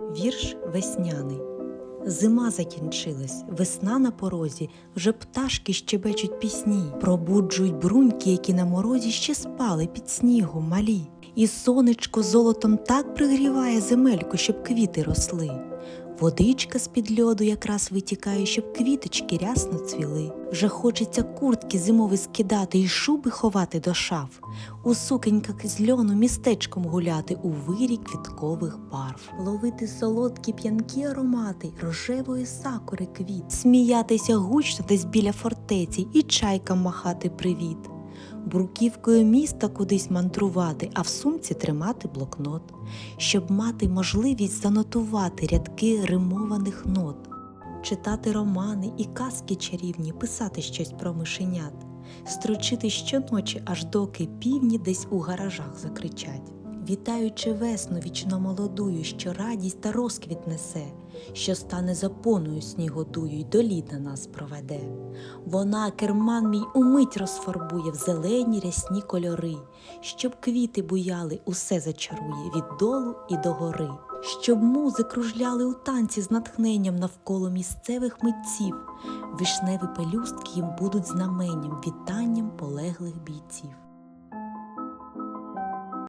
Вірш весняний. Зима закінчилась, весна на порозі, вже пташки щебечуть пісні, пробуджують бруньки, які на морозі ще спали під снігом малі. І сонечко золотом так пригріває земельку, щоб квіти росли. Водичка з-під льоду якраз витікає, щоб квіточки рясно цвіли. Вже хочеться куртки зимові скидати і шуби ховати до шаф. У сукеньках з льону містечком гуляти у вирі квіткових барв, ловити солодкі п'янкі аромати рожевої сакури квіт, сміятися гучно десь біля фортеці і чайкам махати привіт, бруківкою міста кудись мандрувати, а в сумці тримати блокнот, щоб мати можливість занотувати рядки римованих нот, читати романи і казки чарівні, писати щось про мишенят строчити щоночі, аж доки півні десь у гаражах закричать. Вітаючи весну вічно молодую, що радість та розквіт несе, що стане запоною снігодую й до літа нас проведе. Вона керман мій умить розфарбує в зелені рясні кольори, щоб квіти буяли, усе зачарує від долу і до гори, щоб музи кружляли у танці з натхненням навколо місцевих митців, вишневі пелюстки їм будуть знаменням, вітанням полеглих бійців.